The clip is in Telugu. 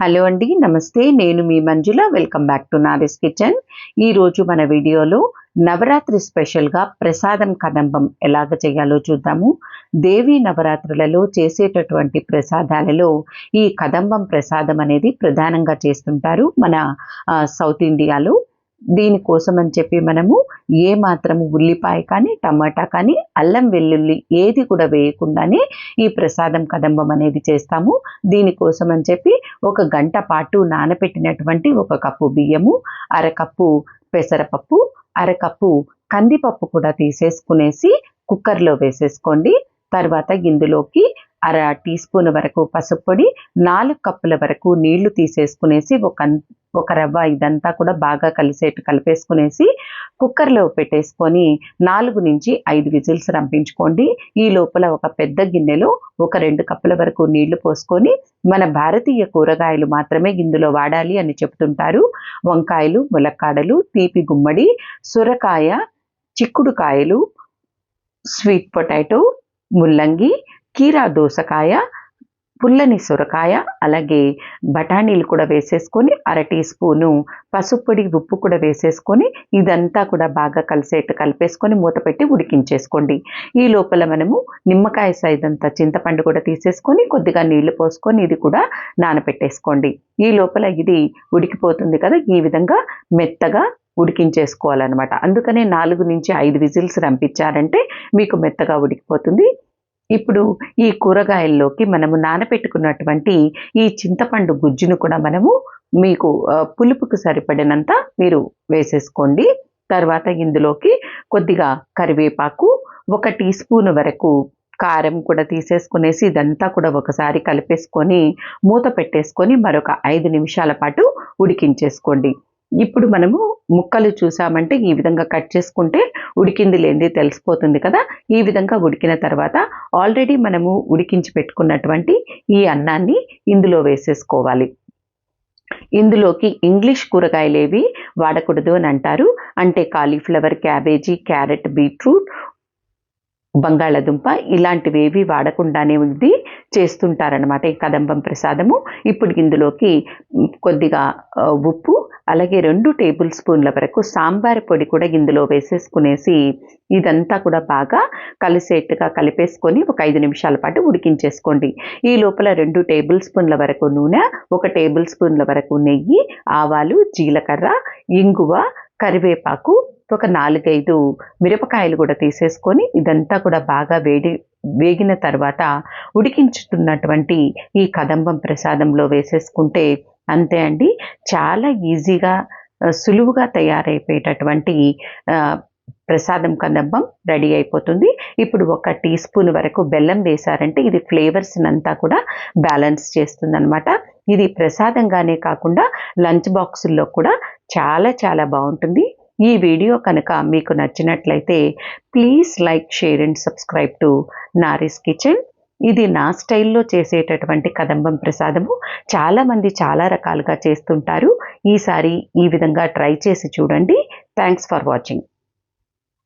హలో అండి నమస్తే. నేను మీ Manjula. Welcome back to Nari's kitchen ఈరోజు మన వీడియోలో నవరాత్రి స్పెషల్గా ప్రసాదం కదంబం ఎలాగ చేయాలో చూద్దాము. దేవి నవరాత్రులలో చేసేటటువంటి ప్రసాదాలలో ఈ కదంబం ప్రసాదం అనేది ప్రధానంగా చేస్తుంటారు మన సౌత్ ఇండియాలో. దీనికోసం అని చెప్పి మనము ఏ మాత్రము ఉల్లిపాయ కానీ టమాటా కానీ అల్లం వెల్లుల్లి ఏది కూడా వేయకుండానే ఈ ప్రసాదం కదంబం అనేది చేస్తాము. దీనికోసం అని చెప్పి ఒక గంట పాటు నానబెట్టినటువంటి ఒక కప్పు బియ్యము అరకప్పు పెసరపప్పు అరకప్పు కందిపప్పు కూడా తీసేసుకునేసి కుక్కర్లో వేసేసుకోండి. తర్వాత ఇందులోకి అర టీ స్పూన్ వరకు పసుపు పొడి నాలుగు కప్పుల వరకు నీళ్ళు తీసేసుకునేసి ఒక ఒక రవ్వ ఇదంతా కూడా బాగా కలిసేట్టు కలిపేసుకునేసి కుక్కర్లో పెట్టేసుకొని నాలుగు నుంచి ఐదు విజిల్స్ రంపించుకోండి. ఈ లోపల ఒక పెద్ద గిన్నెలో ఒక రెండు కప్పుల వరకు నీళ్ళు పోసుకొని మన భారతీయ కూరగాయలు మాత్రమే ఇందులో వాడాలి అని చెప్తుంటారు. వంకాయలు ములక్కాడలు తీపి గుమ్మడి సొరకాయ చిక్కుడుకాయలు స్వీట్ పొటాటో ముల్లంగి కీరా దోసకాయ పుల్లని సొరకాయ అలాగే బఠానీలు కూడా వేసేసుకొని అర టీ స్పూను పసుపొడి ఉప్పు కూడా వేసేసుకొని ఇదంతా కూడా బాగా కలిసేట్టు కలిపేసుకొని మూత పెట్టి ఉడికించేసుకోండి. ఈ లోపల మనము నిమ్మకాయ సైజంతా చింతపండు కూడా తీసేసుకొని కొద్దిగా నీళ్ళు పోసుకొని ఇది కూడా నానబెట్టేసుకోండి ఈ లోపల ఇది ఉడికిపోతుంది కదా ఈ విధంగా మెత్తగా ఉడికించేసుకోవాలన్నమాట. అందుకనే నాలుగు నుంచి ఐదు విజిల్స్ రంపించారంటే మీకు మెత్తగా ఉడికిపోతుంది. ఇప్పుడు ఈ కూరగాయల్లోకి మనము నానబెట్టుకున్నటువంటి ఈ చింతపండు గుజ్జును కూడా మనము మీకు పులుపుకు సరిపడినంత మీరు వేసేసుకోండి. తర్వాత ఇందులోకి కొద్దిగా కరివేపాకు ఒక టీ స్పూన్ వరకు కారం కూడా తీసేసుకునేసి ఇదంతా కూడా ఒకసారి కలిపేసుకొని మూత పెట్టేసుకొని మరొక ఐదు నిమిషాల పాటు ఉడికించేసుకోండి. ఇప్పుడు మనము ముక్కలు చూసామంటే ఈ విధంగా కట్ చేసుకుంటే ఉడికింది లేనిది తెలిసిపోతుంది కదా? ఈ విధంగా ఉడికిన తర్వాత ఆల్రెడీ మనము ఉడికించి పెట్టుకున్నటువంటి ఈ అన్నాన్ని ఇందులో వేసేసుకోవాలి. ఇందులోకి ఇంగ్లీష్ కూరగాయలు ఏవి వాడకూడదు అని అంటారు. అంటే కాలీఫ్లవర్ క్యాబేజీ క్యారెట్ బీట్రూట్ బంగాళదుంప ఇలాంటివి ఏవి వాడకుండానే ఇది చేస్తుంటారనమాట ఈ కదంబం ప్రసాదము. ఇప్పుడు ఇందులోకి కొద్దిగా ఉప్పు అలాగే రెండు టేబుల్ స్పూన్ల వరకు సాంబార్ పొడి కూడా ఇందులో వేసేసుకునేసి ఇదంతా కూడా బాగా కలిసేట్టుగా కలిపేసుకొని ఒక ఐదు నిమిషాల పాటు ఉడికించేసుకోండి. ఈ లోపల రెండు టేబుల్ స్పూన్ల వరకు నూనె ఒక టేబుల్ స్పూన్ల వరకు నెయ్యి ఆవాలు జీలకర్ర ఇంగువ కరివేపాకు ఒక నాలుగైదు మిరపకాయలు కూడా తీసేసుకొని ఇదంతా కూడా బాగా వేడి వేగిన తర్వాత ఉడికించుతున్నటువంటి ఈ కదంబం ప్రసాదంలో వేసేసుకుంటే అంతే అండి. చాలా ఈజీగా సులువుగా తయారైపోయేటటువంటి ప్రసాదం కందబ్బం రెడీ అయిపోతుంది. ఇప్పుడు ఒక టీ స్పూన్ వరకు బెల్లం వేశారంటే ఇది ఫ్లేవర్స్ అంతా కూడా బ్యాలెన్స్ చేస్తుందనమాట ఇది ప్రసాదంగానే కాకుండా లంచ్ బాక్సుల్లో కూడా చాలా చాలా బాగుంటుంది. ఈ వీడియో కనుక మీకు నచ్చినట్లయితే please like share and subscribe to Nari's kitchen. ఇది నా స్టైల్లో చేసేటటువంటి కదంబం ప్రసాదము. చాలామంది చాలా రకాలుగా చేస్తుంటారు. ఈసారి ఈ విధంగా ట్రై చేసి చూడండి. Thanks for watching